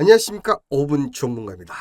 안녕하십니까 5분 전문가입니다.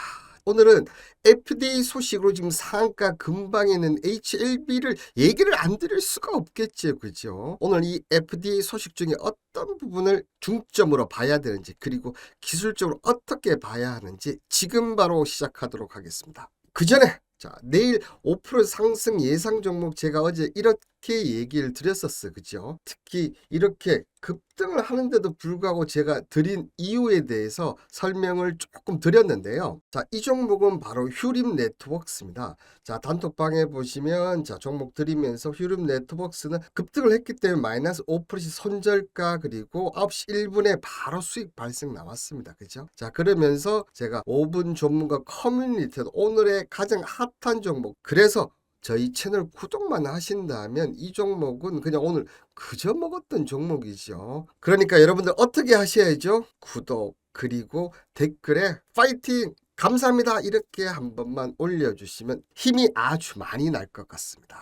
오늘은 FDA 소식으로 지금 상한가 근방에 있는 HLB를 얘기를 안 드릴 수가 없겠죠. 그죠? 오늘 이 FDA 소식 중에 어떤 부분을 중점으로 봐야 되는지 그리고 기술적으로 어떻게 봐야 하는지 지금 바로 시작하도록 하겠습니다. 그 전에 자, 내일 5% 상승 예상 종목 제가 어제 이렇게 얘기를 드렸었어. 그죠? 특히 이렇게 급등을 하는데도 불구하고 제가 드린 이유에 대해서 설명을 조금 드렸는데요. 자, 이 종목은 바로 휴림 네트워크스입니다. 자, 단톡방에 보시면 자, 종목 드리면서 휴림 네트워크스는 급등을 했기 때문에 마이너스 5% 손절가 그리고 9시 1분에 바로 수익 발생 나왔습니다. 그죠? 자, 그러면서 제가 5분 전문가 커뮤니티 오늘의 가장 핫한 종목 그래서 저희 채널 구독만 하신다면 이 종목은 그냥 오늘 그저 먹었던 종목이죠. 그러니까 여러분들 어떻게 하셔야죠? 구독 그리고 댓글에 파이팅 감사합니다 이렇게 한 번만 올려주시면 힘이 아주 많이 날 것 같습니다.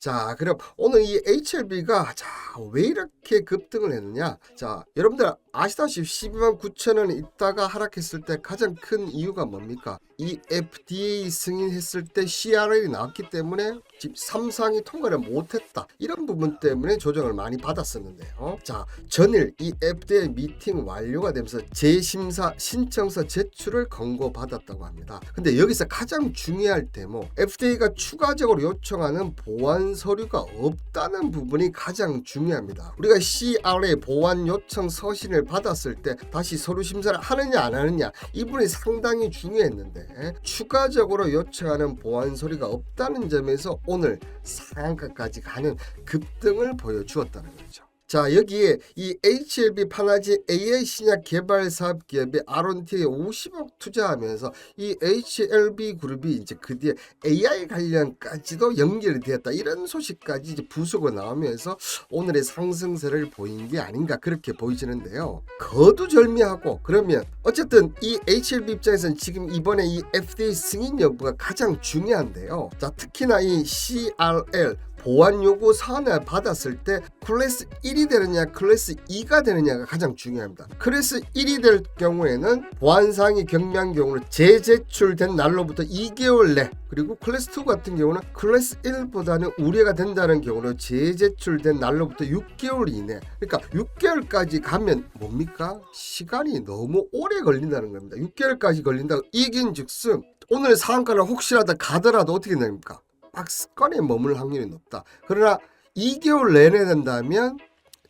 자, 그럼 오늘 이 HLB가 자, 왜 이렇게 급등을 했느냐? 자, 여러분들 아시다시피 12만 9천 원에 있다가 하락했을 때 가장 큰 이유가 뭡니까? 이 FDA 승인했을 때 CRL이 나왔기 때문에 집 3상이 통과를 못했다. 이런 부분 때문에 조정을 많이 받았었는데요. 자, 전일 이 FDA 미팅 완료가 되면서 재심사 신청서 제출을 권고받았다고 합니다. 근데 여기서 가장 중요할 때뭐 FDA가 추가적으로 요청하는 보완 서류가 없다는 부분이 가장 중요합니다. 우리가 CRA 보완 요청 서신을 받았을 때 다시 서류 심사를 하느냐 안 하느냐 이 부분이 상당히 중요했는데 추가적으로 요청하는 보완 서류가 없다는 점에서 오늘 상한가까지 가는 급등을 보여주었다는 거죠. 자 여기에 이 HLB 파나지 AI 신약 개발 사업 기업이 아론티에 50억 투자하면서 이 HLB 그룹이 이제 그 뒤에 AI 관련까지도 연결이 되었다 이런 소식까지 이제 부수고 나오면서 오늘의 상승세를 보인 게 아닌가 그렇게 보이시는데요. 거두절미하고 그러면 어쨌든 이 HLB 입장에서는 지금 이번에 이 FDA 승인 여부가 가장 중요한데요. 자 특히나 이 CRL 보안 요구 사안을 받았을 때 클래스 1이 되느냐 클래스 2가 되느냐가 가장 중요합니다. 클래스 1이 될 경우에는 보안사항이 경미한 경우는 재제출된 날로부터 2개월 내 그리고 클래스 2 같은 경우는 클래스 1보다는 우려가 된다는 경우는 재제출된 날로부터 6개월 이내 그러니까 6개월까지 가면 뭡니까? 시간이 너무 오래 걸린다는 겁니다. 6개월까지 걸린다고 이긴 즉슨 오늘 상한가를 혹시라도 가더라도 어떻게 됩니까? 박스권에 머물 확률이 높다. 그러나 2개월 내내 된다면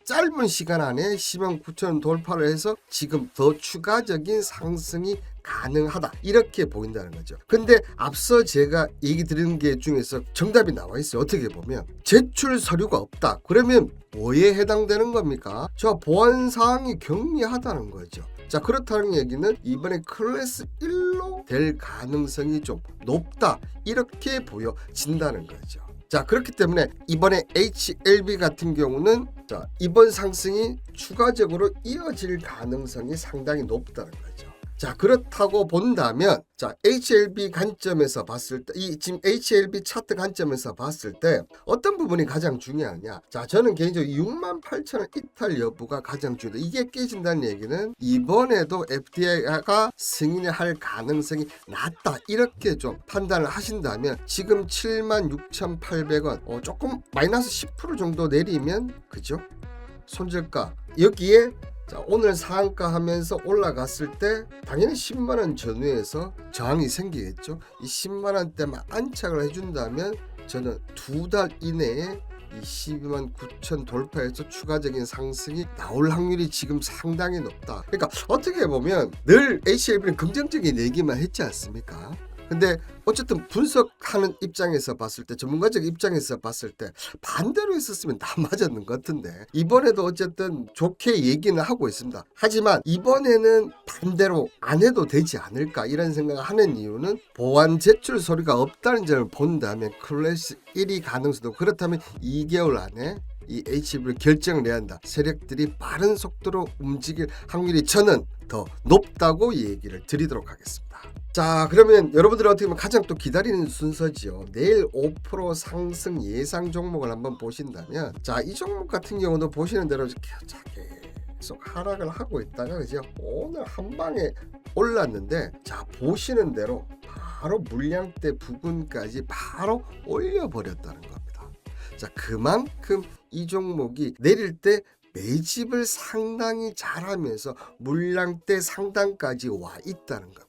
짧은 시간 안에 10만 9천 돌파를 해서 지금 더 추가적인 상승이 가능하다 이렇게 보인다는 거죠. 근데 앞서 제가 얘기 드리는 게 중에서 정답이 나와 있어요. 어떻게 보면 제출 서류가 없다. 그러면 뭐에 해당되는 겁니까? 저 보안 사항이 경미하다는 거죠. 자 그렇다는 얘기는 이번에 클래스 1로 될 가능성이 좀 높다 이렇게 보여진다는 거죠. 자 그렇기 때문에 이번에 HLB 같은 경우는 자 이번 상승이 추가적으로 이어질 가능성이 상당히 높다는 거죠. 자 그렇다고 본다면 자 HLB 관점에서 봤을 때 이 지금 HLB 차트 관점에서 봤을 때 어떤 부분이 가장 중요하냐? 자 저는 개인적으로 6만 8천 원 이탈 여부가 가장 중요하다. 이게 깨진다는 얘기는 이번에도 FDA가 승인을 할 가능성이 낮다. 이렇게 좀 판단을 하신다면 지금 7만 6,800원 어, 조금 마이너스 10% 정도 내리면 그죠? 손절가. 여기에 자, 오늘 상한가 하면서 올라갔을 때 당연히 10만 원 전후에서 저항이 생기겠죠. 이 10만 원대만 안착을 해준다면 저는 두 달 이내에 이 12만 9천 돌파해서 추가적인 상승이 나올 확률이 지금 상당히 높다. 그러니까 어떻게 보면 늘 HLB는 긍정적인 얘기만 했지 않습니까? 근데 어쨌든 분석하는 입장에서 봤을 때 전문가적 입장에서 봤을 때 반대로 했었으면 다 맞았는 것 같은데 이번에도 어쨌든 좋게 얘기는 하고 있습니다. 하지만 이번에는 반대로 안 해도 되지 않을까 이런 생각을 하는 이유는 보안 제출 소리가 없다는 점을 본다면 클래스 1위 가능성도 그렇다면 2개월 안에 이 HB를 결정을 해야 한다. 세력들이 빠른 속도로 움직일 확률이 저는 더 높다고 얘기를 드리도록 하겠습니다. 자 그러면 여러분들 어떻게 보면 가장 또 기다리는 순서지요. 내일 5% 상승 예상 종목을 한번 보신다면 자 이 종목 같은 경우도 보시는 대로 자, 계속 하락을 하고 있다가 그죠 오늘 한 방에 올랐는데 자 보시는 대로 바로 물량대 부근까지 바로 올려버렸다는 겁니다. 자 그만큼 이 종목이 내릴 때 매집을 상당히 잘하면서 물량대 상단까지 와 있다는 겁니다.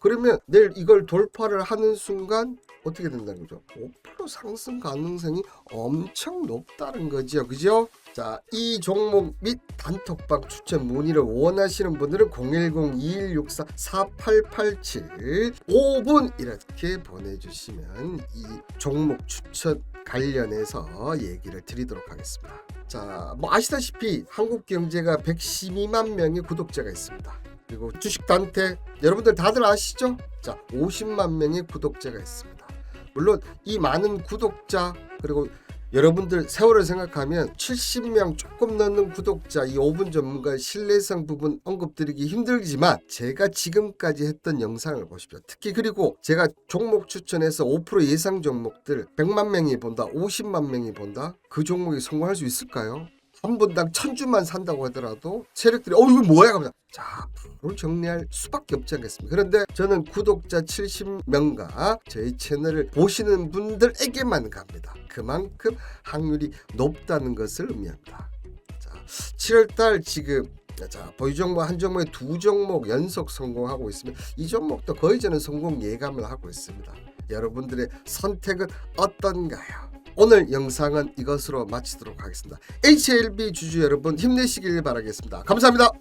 그러면 내일 이걸 돌파를 하는 순간 어떻게 된다는 거죠? 5% 상승 가능성이 엄청 높다는 거죠. 그죠? 자, 이 종목 및 단톡방 추천 문의를 원하시는 분들은 010-2164-4887 5분 이렇게 보내주시면 이 종목 추천 관련해서 얘기를 드리도록 하겠습니다. 자, 뭐 아시다시피 한국 경제가 112만 명의 구독자가 있습니다. 그리고 주식 단태 여러분들 다들 아시죠? 자, 50만 명의 구독자가 있습니다. 물론 이 많은 구독자 그리고 여러분들 세월을 생각하면 70명 조금 넘는 구독자 이 5분 전문가의 신뢰성 부분 언급드리기 힘들지만 제가 지금까지 했던 영상을 보십시오. 특히 그리고 제가 종목 추천해서 5% 예상 종목들 100만 명이 본다, 50만 명이 본다. 그 종목이 성공할 수 있을까요? 한 분당 천 주만 산다고 하더라도 세력들이 어 이거 뭐야? 하면서 자 프로를 정리할 수밖에 없지 않겠습니까? 그런데 저는 구독자 70명과 저희 채널을 보시는 분들에게만 갑니다. 그만큼 확률이 높다는 것을 의미합니다. 자 7월달 지금 자 보유 종목 한 종목에 두 종목 연속 성공하고 있으면 이 종목도 거의 저는 성공 예감을 하고 있습니다. 여러분들의 선택은 어떤가요? 오늘 영상은 이것으로 마치도록 하겠습니다. HLB 주주 여러분 힘내시길 바라겠습니다. 감사합니다.